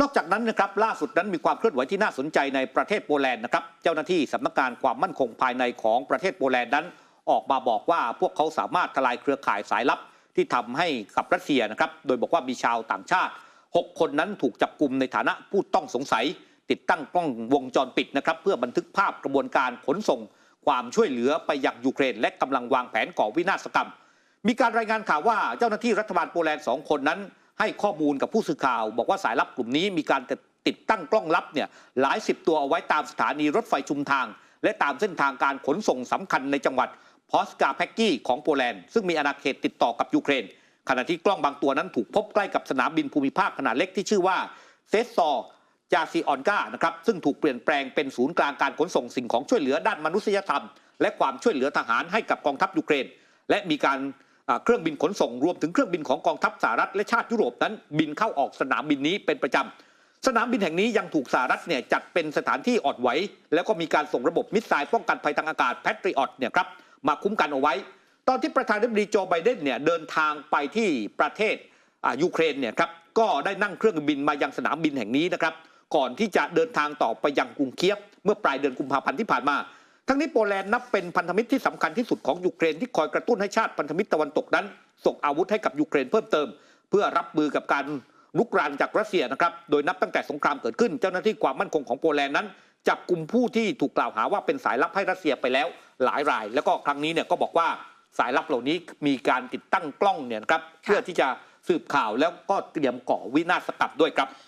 นอกจากนั้นนะครับล่าสุดนั้นมีความเคลื่อนไหวที่น่าสนใจในประเทศโปแลนด์นะครับเจ้าหน้าที่สำนักงานความมั่นคงภายในของประเทศโปแลนด์นั้น ออกมาบอกว่าพวกเขาสามารถทลายเครือข่ายสายลับที่ทำให้กับรัสเซียนะครับโดยบอกว่ามีชาวต่างชาติ 6 คนนั้นถูกจับกลุ่มในฐานะผู้ต้องสงสัย ติดตั้งกล้องวงจรปิดนะครับเพื่อบันทึกภาพกระบวนการขนส่ง ความช่วยเหลือไปยังยูเครน และกำลังวางแผนก่อวินาศกรรม มีการรายงานข่าวว่าเจ้าหน้าที่รัฐบาลโปแลนด์สองคนนั้น ให้ข้อมูลกับผู้สื่อข่าว บอกว่าสายลับกลุ่มนี้มีการติดตั้งกล้องลับเนี่ยหลายสิบตัวเอาไว้ตามสถานีรถไฟชุมทาง และตามเส้นทางการขนส่งสำคัญในจังหวัดพอสกาแพกกี้ของโปแลนด์ซึ่งมีอาณาเขตติดต่อกับยูเครน ขณะที่กล้องบางตัวนั้นถูกพบใกล้กับสนามบินภูมิภาคขนาดเล็กที่ชื่อว่าเซสซอร์จาซีออนกานะครับซึ่งถูกเปลี่ยนแปลงเป็นศูนย์กลางการขนส่งสิ่งของช่วยเหลือด้านมนุษยธรรม และความช่วยเหลือทหารให้กับกองทัพยูเครน และมีการ เครื่องบินขนส่งรวมถึงเครื่องบินของกองทัพสหรัฐและชาติยุโรปนั้น บินเข้าออกสนามบินนี้เป็นประจำ สนามบินแห่งนี้ยังถูกสหรัฐเนี่ยจัดเป็นสถานที่อ่อนไหว แล้วก็มีการส่งระบบมิสไซล์ป้องกันภัยทางอากาศแพทริออตเนี่ยครับมาคุ้มกันเอาไว้ ตอนที่ประธานาธิบดีโจไบเดนเนี่ยเดินทางไปที่ประเทศยูเครนเนี่ยครับก็ได้นั่งเครื่องบินมายังสนามบินแห่งนี้นะครับก่อนที่จะเดินทางต่อไปยังกรุงเคียฟเมื่อปลายเดือนกุมภาพันธ์ที่ผ่านมา ทั้งนี้โปแลนด์นับเป็นพันธมิตรที่สำคัญที่สุดของยูเครนที่คอยกระตุ้นให้ชาติพันธมิตรตะวันตกนั้น ส่งอาวุธให้กับยูเครนเพิ่มเติม เพื่อรับมือกับการลุกรานจากรัสเซียนะครับโดยนับตั้งแต่สงครามเกิดขึ้น เจ้าหน้าที่ความมั่นคงของโปแลนด์นั้นจับกลุ่มผู้ที่ถูกกล่าวหาว่าเป็นสายลับให้รัสเซียไปแล้วหลายราย แล้วก็ครั้งนี้เนี่ยก็บอกว่าสายลับเหล่านี้มีการติดตั้งกล้องเนี่ยนะครับเพื่อที่จะสืบข่าวแล้วก็เตรียมก่อวินาศกรรมด้วยครับ